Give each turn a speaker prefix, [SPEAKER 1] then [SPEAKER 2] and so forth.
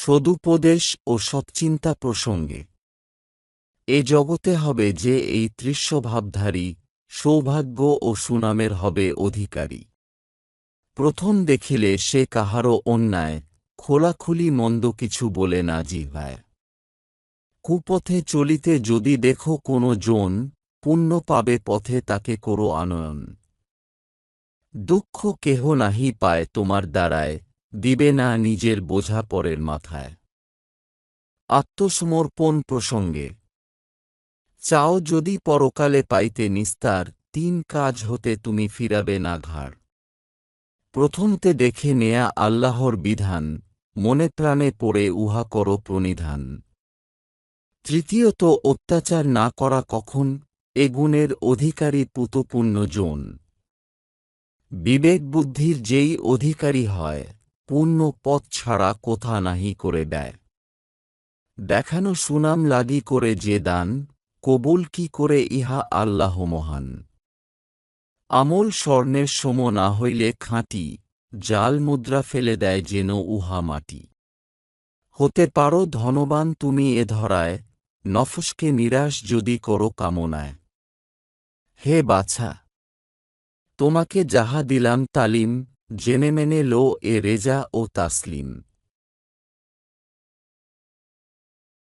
[SPEAKER 1] সদুপদেশ ও সৎচিন্তা প্রসঙ্গে। এ জগতে হবে যে এই তৃষ্যভাবধারী সৌভাগ্য ও সুনামের হবে অধিকারী। প্রথম দেখিলে সে কাহারও অন্যায়, খোলাখুলি মন্দ কিছু বলে না জিহ্বায় কুপথে চলিতে যদি দেখো কোনো জন, পুণ্য পাবে পথে তাকে করো আনয়ন। দুঃখ কেহ নাহি পায় তোমার দ্বারায় দিবে না নিজের বোঝা পরের মাথায়। আত্মসমর্পণ প্রসঙ্গে, চাও যদি পরকালে পাইতে নিস্তার, তিন কাজ হতে তুমি ফিরাবে না ঘাড়। প্রথমতে দেখে নেয়া আল্লাহর বিধান, মনে প্রাণে পড়ে উহা কর প্রণিধান। তৃতীয়ত, অত্যাচার না করা কখন, এ গুণের অধিকারী পুতপূর্ণ জন। বিবেক বুদ্ধির যেই অধিকারী হয় পূর্ণ পথ ছাড়া কোথা নাহি করে দেয় দেখানো সুনাম লাগি করে যে দান, কবুল কি করে ইহা আল্লাহ মহান। আমল স্বর্ণের সম না হইলে খাঁটি, জাল মুদ্রা ফেলে দেয় যেন উহা মাটি। হতে পারো ধনবান তুমি এ ধরায়, নফসকে নিরাশ যদি করো কামনায়। হে বাছা, তোমাকে যাহা দিলাম তালিম জেনে মেনে লো এ রেজা ও তাসলিম।